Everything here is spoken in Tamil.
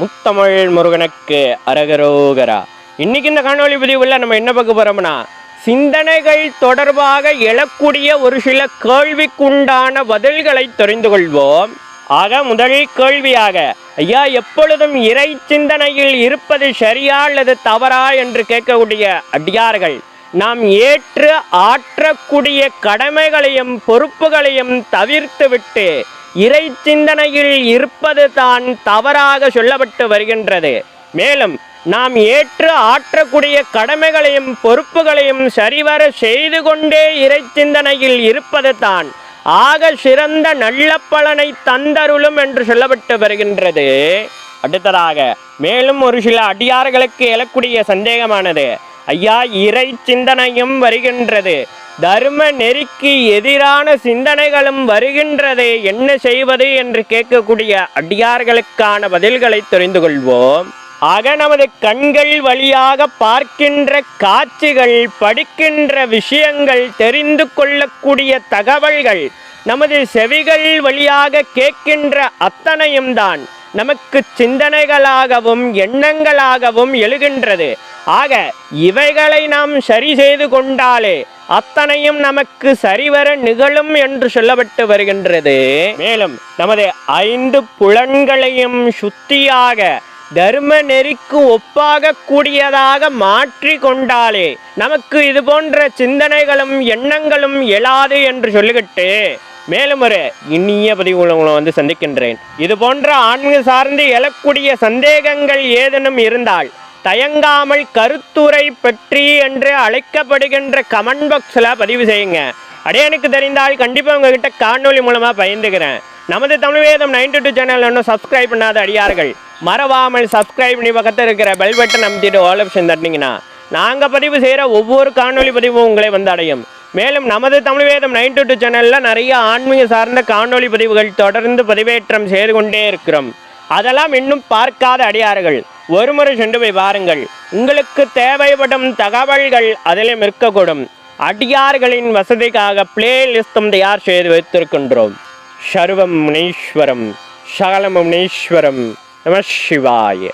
முத்தமிழ் முருகனுக்கு அரகரோகரா. இன்னைக்கு இந்த காணொலி பதிவுல நம்ம என்ன பார்க்க போறோம்னா சிந்தனைகள் தொடர்பாக எழக்கூடிய ஒரு சில கேள்விக்குண்டான பதில்களை தெரிந்து கொள்வோம். ஆக முதல் கேள்வியாக ஐயா எப்பொழுதும் இறை சிந்தனையில் இருப்பது சரியா அல்லது தவறா என்று கேட்கக்கூடிய அடியார்கள் நாம் ஏற்று ஆற்றக்கூடிய கடமைகளையும் பொறுப்புகளையும் தவிர்த்துவிட்டு இறை சிந்தனையில் இருப்பது தான் தவறாக சொல்லப்பட்டு வருகின்றது. மேலும் நாம் ஏற்று ஆற்றக்கூடிய கடமைகளையும் பொறுப்புகளையும் சரிவர செய்து கொண்டே இறை சிந்தனையில் இருப்பது தான் ஆக சிறந்த நல்ல பலனை தந்தருளும் என்று சொல்லப்பட்டு வருகின்றது. அடுத்ததாக மேலும் ஒரு சில அடியார்களுக்கு எழக்கூடிய சந்தேகமானது ஐயா இறை சிந்தனையும் வருகின்றது. தர்ம நெறிக்கு எதிரான சிந்தனைகளும் வருகின்றதே என்ன செய்வது என்று கேட்கக்கூடிய அடியார்களுக்கான பதில்களை தெரிந்து கொள்வோம். ஆக நமது கண்கள் வழியாக பார்க்கின்ற காட்சிகள் படிக்கின்ற விஷயங்கள் தெரிந்து கொள்ளக்கூடிய தகவல்கள் நமது செவிகள் வழியாக கேட்கின்ற அத்தனையும் தான் நமக்கு சிந்தனைகளாகவும் எண்ணங்களாகவும் எழுகின்றது. ஆக இவைகளை நாம் சரி செய்து கொண்டாலே அத்தனையும் நமக்கு சரிவர நிகழும் என்று சொல்லப்பட்டு வருகின்றது. மேலும் நமது ஐந்து புலன்களையும் சுத்தியாக தர்ம நெறிக்கு ஒப்பாக கூடியதாக மாற்றி கொண்டாலே நமக்கு இது போன்ற சிந்தனைகளும் எண்ணங்களும் எழாது என்று சொல்லிக்கிட்டு மேலும் ஒரு இனிய பதிவு உங்களை வந்து சந்திக்கின்றேன். இது போன்ற ஆன்மீக சார்ந்து எழக்கூடிய சந்தேகங்கள் ஏதேனும் இருந்தால் தயங்காமல் கருத்துரை பற்றி என்று அழைக்கப்படுகின்ற கமெண்ட் பாக்ஸில் பதிவு செய்யுங்க. அடையானுக்கு தெரிந்தால் கண்டிப்பாக உங்ககிட்ட காணொலி மூலமாக பயந்துக்கிறேன் நமது Tamil Vedam ninety two channel இன்னும் சப்ஸ்கிரைப் பண்ணாத அடியார்கள் மறவாமல் சப்ஸ்கிரைப் பண்ணி பக்கத்தில் இருக்கிற பெல் பட்டன் அமைத்திட்டு ஆல் ஆப்ஷன் தட்டினீங்கன்னா நாங்கள் பதிவு செய்கிற ஒவ்வொரு காணொலி பதிவும் உங்களை வந்து அடையும். மேலும் நமது தமிழ் வேதம் நைன் டூ டூ சேனலில் நிறைய ஆன்மீக சார்ந்த காணொலி பதிவுகள் தொடர்ந்து பதிவேற்றம் செய்து கொண்டே இருக்கிறோம். அதெல்லாம் இன்னும் பார்க்காத அடியார்கள். ஒருமுறை சென்று போய் பாருங்கள் உங்களுக்கு தேவைப்படும் தகவல்கள் அதிலும் இருக்கக்கூடும். அடியார்களின் வசதிக்காக பிளேலிஸ்டும் தயார் செய்து வைத்திருக்கின்றோம். சர்வம் முனீஸ்வரம் சகலம் முனீஸ்வரம் நம சிவாய.